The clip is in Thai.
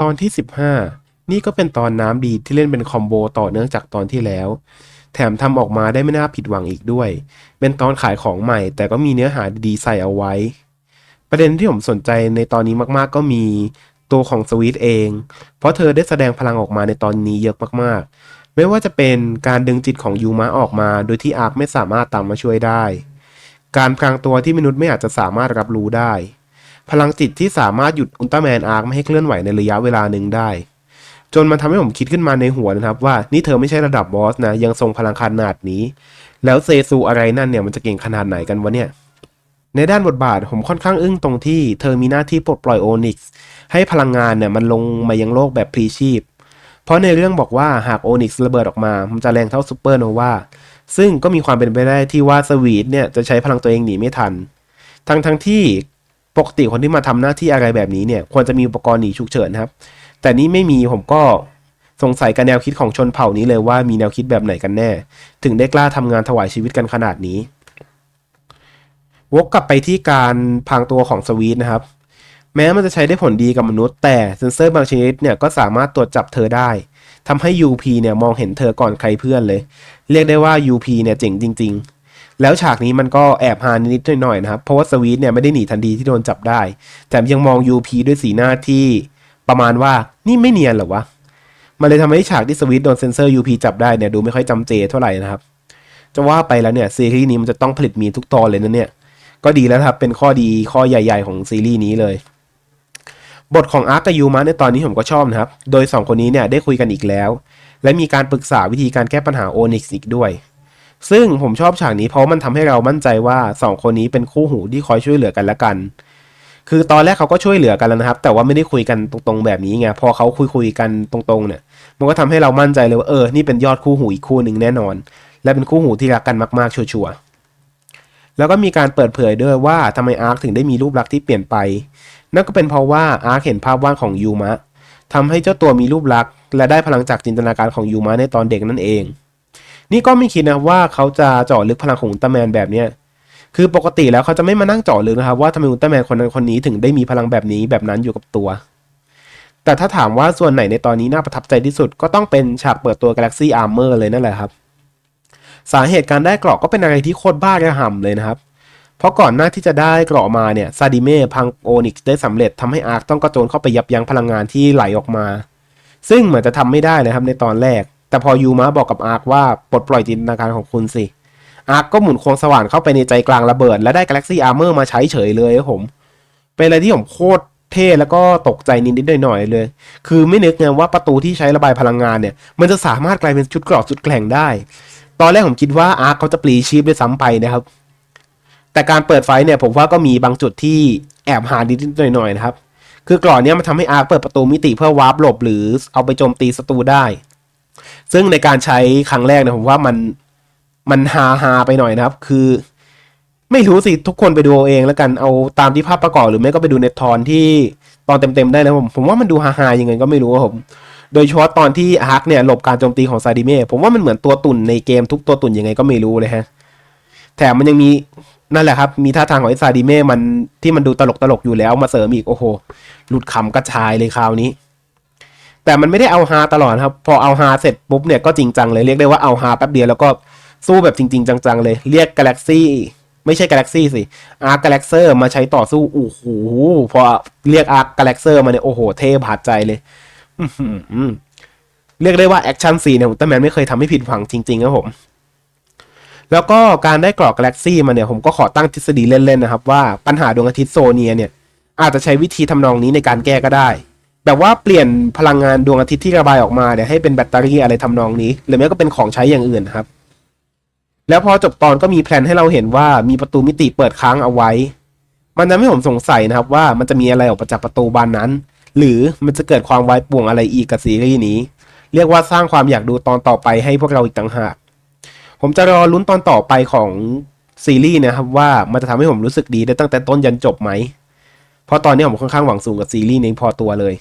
ตอนที่ 15 นี่ก็เป็นตอนน้ำดีที่เล่นเป็นคอมโบต่อเนื่องจากตอนที่แล้ว แถมทำออกมาได้ไม่น่าผิดหวังอีกด้วย เป็นตอนขายของใหม่ แต่ก็มีเนื้อหาดีๆใส่เอาไว้ ประเด็นที่ผมสนใจในตอนนี้มากๆ ก็มีตัวของสวีทเอง เพราะเธอได้แสดงพลังออกมาในตอนนี้เยอะมากๆ ไม่ว่าจะเป็นการดึงจิตของยูมะออกมา โดยที่อาร์คไม่สามารถตามมาช่วยได้ การพรางตัวที่มนุษย์ไม่อาจจะสามารถรับรู้ได้ พลังจิตที่สามารถหยุดอุลตร้าแมนอาร์คไม่ให้เคลื่อนไหวในระยะเวลาหนึ่งได้ จนมันทำให้ผมคิดขึ้นมาในหัวนะครับ ว่านี่เธอไม่ใช่ระดับบอสนะ ยังทรงพลังขนาดนี้ แล้วเซซูอะไรนั่นเนี่ยมันจะเก่งขนาดไหนกันวะเนี่ยในด้านบทบาทผมค่อนข้างอึ้งตรงที่เธอมีหน้าที่ปลดปล่อยโอนิกส์ให้พลังงานเนี่ยมันลงมายังโลกแบบพลีชีพ เพราะในเรื่องบอกว่าหากโอนิกส์ระเบิดออกมา มันจะแรงเท่าซูเปอร์โนวาซึ่งก็มีความเป็นไปได้ที่ว่าสวีทเนี่ยจะใช้พลังตัวเองหนีไม่ทัน ทั้งทั้งที่ ปกติคนที่มาทำหน้าที่อะไรแบบนี้เนี่ยควรจะมีอุปกรณ์หนีฉุกเฉินครับ แต่นี่ไม่มีผมก็สงสัยกับแนวคิดของชนเผ่านี้เลยว่ามีแนวคิดแบบไหนกันแน่ ถึงได้กล้าทำงานถวายชีวิตกันขนาดนี้ วกกลับไปที่การพรางตัวของสวีทนะครับ แม้มันจะใช้ได้ผลดีกับมนุษย์ แต่เซนเซอร์บางชนิดเนี่ยก็สามารถตรวจจับเธอได้ทำให้ UP เนี่ยมองเห็นเธอก่อนใครเพื่อนเลย เรียกได้ว่า UP เนี่ยเจ๋งจริง ๆ แล้วฉากนี้มันก็แอบฮานิดๆหน่อยๆนะครับ เพราะว่าสวีทเนี่ยไม่ได้หนีทันทีที่โดนจับได้ แต่ยังมอง UP ด้วยสีหน้าที่ประมาณว่านี่ไม่เนียนหรอวะ มันเลยทำให้ฉากที่สวีทโดนเซนเซอร์ UP จับได้เนี่ยดูไม่ค่อยจำเจเท่าไหร่นะครับ จะว่าไปแล้วเนี่ยซีรีส์นี้มันจะต้องผลิตมีทุกตอนเลยนะเนี่ย ก็ดีแล้วครับเป็นข้อดีข้อใหญ่ ๆ ของซีรีส์นี้เลย บทของอาร์คกับยูมะในตอนนี้ผมก็ชอบนะครับ โดย 2 คนนี้เนี่ยได้คุยกันอีกแล้ว และมีการปรึกษาวิธีการแก้ปัญหาโอนิกส์อีกด้วย ซึ่งผมชอบฉากนี้เพราะมันทำให้เรามั่นใจว่า 2 คนนี้เป็นคู่หูที่คอยช่วยเหลือกันและกัน คือตอนแรกเขาก็ช่วยเหลือกันแล้วนะครับ แต่ว่าไม่ได้คุยกันตรงๆแบบนี้ไง พอเขาคุยคุยๆกันตรงๆเนี่ย มันก็ทำให้เรามั่นใจเลยว่าเออ นี่เป็นยอดคู่หูอีกคู่หนึ่งแน่นอน และเป็นคู่หูที่รักกันมากๆ ชัวร์ๆ แล้วก็มีการเปิดเผยด้วยว่าทำไมอาร์คถึงได้มีรูปลักษณ์ที่เปลี่ยนไป นั่นก็เป็นเพราะว่าอาร์คเห็นภาพวาดของยูมะทำให้เจ้าตัวมีรูปลักษณ์และได้พลังจากจินตนาการของยูมะในตอนเด็กนั่นเอง นี่ก็ไม่คิดนะว่าเขาจะเจาะลึกพลังของอุลตร้าแมนแบบเนี้ยคือปกติแล้วเขาจะไม่มานั่งเจาะลึกนะครับว่าทำไมอุลตร้าแมนคนนั้นคนนี้ถึงได้มีพลังแบบนี้แบบนั้นอยู่กับตัว แต่ถ้าถามว่าส่วนไหนในตอนนี้น่าประทับใจที่สุดก็ต้องเป็นฉากเปิดตัว Galaxy Armor เลยนั่นแหละครับ สาเหตุการได้เกราะก็เป็นอะไรที่โคตรบ้ากระห่ำเลยนะครับ เพราะก่อนหน้าที่จะได้เกราะมาเนี่ยซาดิเม่พังโอนิกได้สำเร็จทำให้อาร์คต้องกระโจนเข้าไปยับยั้งพลังงานที่ไหลออกมา ซึ่งเหมือนจะทำไม่ได้เลยครับในตอนแรก แต่พอยูมะบอกกับอาร์คว่าปลดปล่อยจินตนาการของคุณสิ อาร์คก็หมุนควงสว่านเข้าไปในใจกลางระเบิด และได้กาแล็กซี่อาร์เมอร์มาใช้เฉยเลยครับผม เป็นอะไรที่ผมโคตรเท่แล้วก็ตกใจนิดๆหน่อยๆเลย คือไม่นึกไงว่าประตูที่ใช้ระบายพลังงานเนี่ย มันจะสามารถกลายเป็นชุดเกราะสุดแกร่งได้ ตอนแรกผมคิดว่าอาร์คเขาจะปลีชีพด้วยซ้ำไปนะครับ แต่การเปิดไฟเนี่ยผมว่าก็มีบางจุดที่แอบหานิดๆหน่อยๆนะครับ คือกรอนเนี้ยมันทำให้อาร์คเปิดประตูมิติเพื่อวาร์ปหลบหรือเอาไปโจมตีศัตรูได้ ซึ่งในการใช้ครั้งแรกเนี่ยผมว่ามันมันฮาฮาไปหน่อยนะครับ คือ ไม่รู้สิ ทุกคนไปดูเองแล้วกันเอาตามที่ภาพประกอบหรือไม่ก็ไปดูในทอนที่ตอนเต็มๆได้นะผม ผมว่ามันดูฮาๆยังไงก็ไม่รู้ครับผมโดยเฉพาะตอนที่อาร์คเนี่ยหลบการโจมตีของซาดิเม่ผมว่ามันเหมือนตัวตุ่นในเกมทุกตัวตุ่นยังไงก็ไม่รู้เลยฮะ แถมมันยังมีนั่นแหละครับ มีท่าทางของไอซาดิเม่มันที่มันดูตลกตลกๆอยู่แล้วมาเสริมอีกโอ้โหหลุดขำกระชายเลยคราวนี้ แต่มันไม่ได้เอาฮาตลอดครับ พอเอาฮาเสร็จปุ๊บเนี่ยก็จริงจังเลยเรียกได้ว่าเอาฮาแป๊บเดียวแล้วก็สู้แบบจริง ๆ จังๆเลย เรียกกาแล็กซี่ไม่ใช่กาแล็กซี่สิอาร์กาแล็กเซอร์มาใช้ต่อสู้โอ้โหพอเรียกอาร์กาแล็กเซอร์มาเนี่ยโอ้โหเท่บาดใจเลยเรียกได้ว่าแอคชั่นซีเนี่ยอุลตร้าแมนไม่เคยทำให้ผิดหวังจริงๆครับผม แล้วก็การได้กรอกกาแล็กซี่มาเนี่ยผมก็ขอตั้งทฤษฎีเล่นๆนะครับ ว่าปัญหาดวงอาทิตย์โซเนียเนี่ย อาจจะใช้วิธีทำนองนี้ในการแก้ก็ได้ แบบว่าเปลี่ยนพลังงานดวงอาทิตย์ที่ระบายออกมาเนี่ยให้เป็นแบตเตอรี่อะไรทำนองนี้ หรือไม่ก็เป็นของใช้อย่างอื่นครับ แล้วพอจบตอนก็มีแพลนให้เราเห็นว่ามีประตูมิติเปิดค้างเอาไว้ มันทำให้ผมสงสัยนะครับว่ามันจะมีอะไรออกมาจากประตูบานนั้น หรือมันจะเกิดความวายป่วงอะไรอีกกับซีรีส์นี้ เรียกว่าสร้างความอยากดูตอนต่อไปให้พวกเราอีกต่างหาก ผมจะรอลุ้นตอนต่อไปของซีรีส์นะครับว่ามันจะทำให้ผมรู้สึกดีได้ตั้งแต่ต้นยันจบไหม เพราะตอนนี้ผมค่อนข้างหวังสูงกับซีรีส์นี้พอตัวเลย